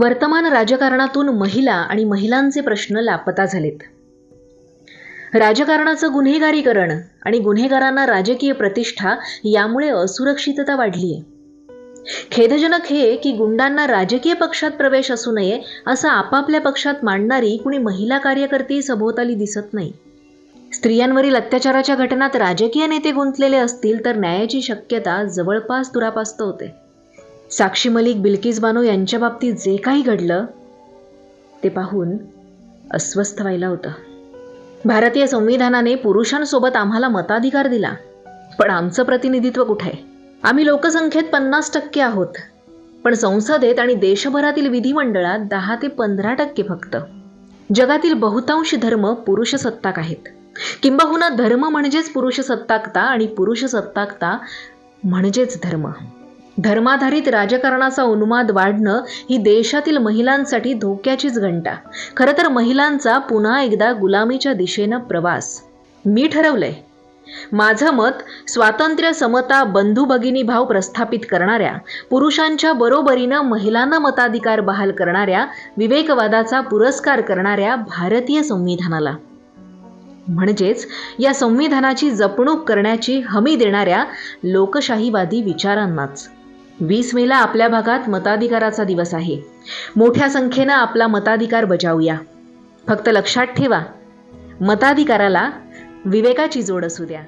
वर्तमान राजकारणातून महिला आणि महिलांचे प्रश्न लापता झालेत. राजकारणाचं गुन्हेगारीकरण आणि गुन्हेगारांना राजकीय प्रतिष्ठा यामुळे असुरक्षितता वाढली आहे खेदजनक हे की गुंडांना राजकीय पक्षात प्रवेश असू नये असं आपापल्या पक्षात मांडणारी कुणी महिला कार्यकर्ती सभोवताली दिसत नाही. स्त्रियांवरील अत्याचाराच्या घटनात राजकीय नेते गुंतलेले असतील तर न्यायाची शक्यता जवळपास दुरापास्त होते. साक्षी मलिक बिल्किस बानो यांच्या बाबतीत जे काही घडलं ते पाहून अस्वस्थ व्हायला होतं. भारतीय संविधानाने पुरुषांसोबत आम्हाला मताधिकार दिला पण आमचं प्रतिनिधित्व कुठे? आहे आम्ही लोकसंख्येत पन्नास टक्के आहोत पण संसदेत आणि देशभरातील विधिमंडळात दहा ते पंधरा टक्के फक्त. जगातील बहुतांश धर्म पुरुष सत्ताक आहेत. किंबहुना धर्म म्हणजेच पुरुष सत्ताकता आणि पुरुष सत्ताकता म्हणजेच धर्म. धर्माधारित राजकारणाचा उन्माद वाढणं ही देशातील महिलांसाठी धोक्याचीच घंटा. खरं तर महिलांचा पुन्हा एकदा गुलामीच्या दिशेनं प्रवास. मी ठरवलंय. माझं मत स्वातंत्र्य समता बंधू भगिनी भाव प्रस्थापित करणाऱ्या पुरुषांच्या बरोबरीनं महिलांना मताधिकार बहाल करणाऱ्या विवेकवादाचा पुरस्कार करणाऱ्या भारतीय संविधानाला. म्हणजेच या संविधानाची जपणूक करण्याची हमी देणाऱ्या लोकशाहीवादी विचारांनाच. वीस मेला आपल्या भागात मताधिकाराचा दिवस आहे. मोठ्या संख्येनं आपला मताधिकार बजावूया. फक्त लक्षात ठेवा मताधिकाराला विवेकाची जोड असू द्या.